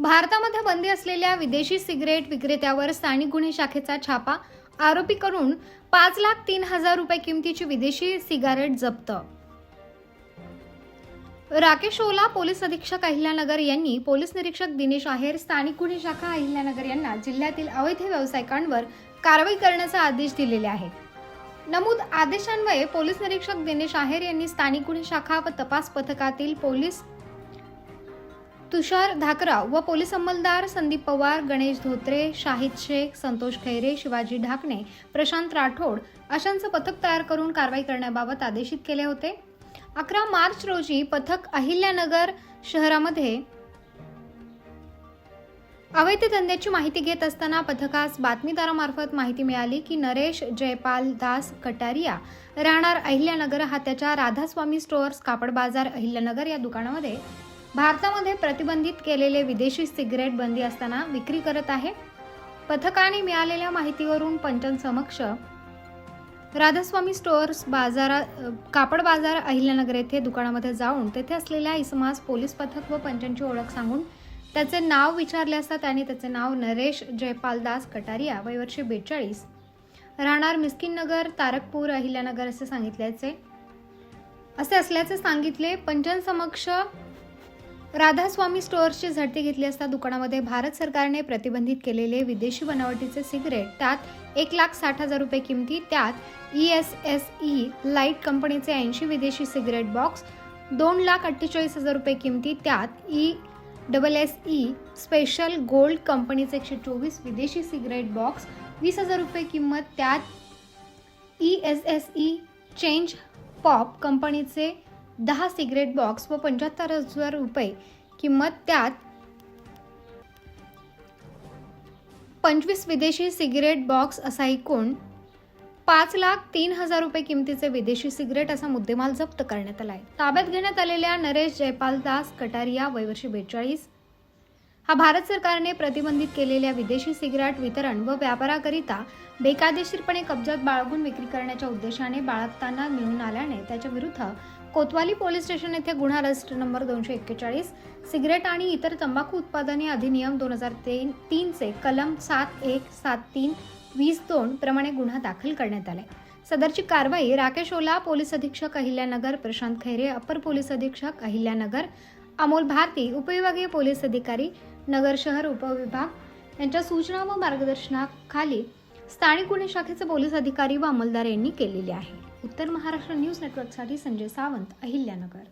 भारतामध्ये बंदी असलेल्या विदेशी सिगरेट विक्रेत्यावर स्थानिक गुन्हे शाखेचा छापा आरोपी करून पाच लाख तीन हजार रुपये किमतीची विदेशी सिगारेट जप्त. राकेश ओला पोलीस अधीक्षक अहिल्यानगर यांनी पोलीस निरीक्षक दिनेश आहेर स्थानिक गुन्हे शाखा अहिल्यानगर यांना जिल्ह्यातील अवैध व्यावसायिकांवर कारवाई करण्याचे आदेश दिलेले आहेत. नमूद आदेशान्वये पोलीस निरीक्षक दिनेश आहेर यांनी स्थानिक गुन्हे शाखा व तपास पथकातील पोलीस तुषार धाकराव व पोलीस अंमलदार संदीप पवार गणेश धोत्रे शाहिद शेख संतोष खैरे शिवाजी ढाकणे प्रशांत राठोड अशांचं पथक तयार करून कारवाई करण्याबाबत आदेशित केले होते. अकरा मार्च रोजी पथक अहिल्यानगर शहरामध्ये अवैध धंद्याची माहिती घेत असताना पथकास बातमीदारामार्फत माहिती मिळाली की नरेश जयपाल दास कटारिया राहणार अहिल्यानगर हा त्याच्या राधास्वामी स्टोअर्स कापड बाजार अहिल्यानगर या दुकानामध्ये भारतामध्ये प्रतिबंधित केलेले विदेशी सिगरेट बंदी असताना विक्री करत आहे. पथकाने मिळालेल्या माहितीवरून पंचांसमक्ष राधास्वामी स्टोअर्स बाजारा कापड बाजार अहिल्यानगर येथे दुकानामध्ये जाऊन तेथे असलेल्या इसमास पोलीस पथक व पंचांची ओळख सांगून त्याचे नाव विचारले असता त्याने त्याचे नाव नरेश जयपालदास कटारिया वयवर्षे बेचाळीस राहणार मिस्किन नगर तारकपूर अहिल्यानगर असे सांगितल्याचे असे असल्याचे सांगितले. पंचांसमक्ष राधास्वामी स्टोअर्सची झडती घेतली असता दुकानामध्ये भारत सरकारने प्रतिबंधित केलेले विदेशी बनावटीचे सिगरेट त्यात एक लाख साठ हजार रुपये किमती त्यात E S S E light कंपनीचे ऐंशी विदेशी सिगरेट बॉक्स दोन लाख अठ्ठेचाळीस हजार रुपये किमती त्यात E double S E special gold कंपनीचे एकशे चोवीस विदेशी सिगरेट बॉक्स वीस हजार रुपये किंमत त्यात E S S E change pop कंपनीचे दहा सिगरेट बॉक्स व पंच्याहत्तर हजार रुपये किंमत त्यात पंचवीस विदेशी सिगरेट बॉक्स असा एकूण पाच लाख तीन हजार रुपये किमतीचे विदेशी सिगरेट असा मुद्देमाल जप्त करण्यात आला आहे ताब्यात घेण्यात आलेल्या नरेश जयपाल दास कटारिया वयवर्षी बेचाळीस हा भारत सरकारने प्रतिबंधित केलेल्या विदेशी सिगरेट वितरण व व्यापाराकरिता बेकायदेशीरपणे कब्जात बाळगून विक्री करण्याच्या उद्देशाने बाळगताना मिळून आल्याने त्याच्या विरुद्ध कोतवाली पोलीस स्टेशन येथे गुन्हा रजिस्टर नंबर दोनशे एक्केचाळीस सिगरेट आणि इतर तंबाखू उत्पादने अधिनियम दोन हजार तीन तीनचे कलम सात एक सात तीन वीस दोन प्रमाणे गुन्हा दाखल करण्यात आले. सदरची कारवाई राकेश ओला पोलीस अधीक्षक अहिल्यानगर प्रशांत खैरे अपर पोलीस अधीक्षक अहिल्यानगर अमोल भारती उपविभागीय पोलीस अधिकारी नगर शहर उपविभाग यांच्या सूचना व मार्गदर्शनाखाली स्थानिक गुन्हे शाखेचे पोलीस अधिकारी व अंमलदार यांनी केलेली आहे. उत्तर महाराष्ट्र न्यूज नेटवर्कसाठी संजय सावंत अहिल्यानगर.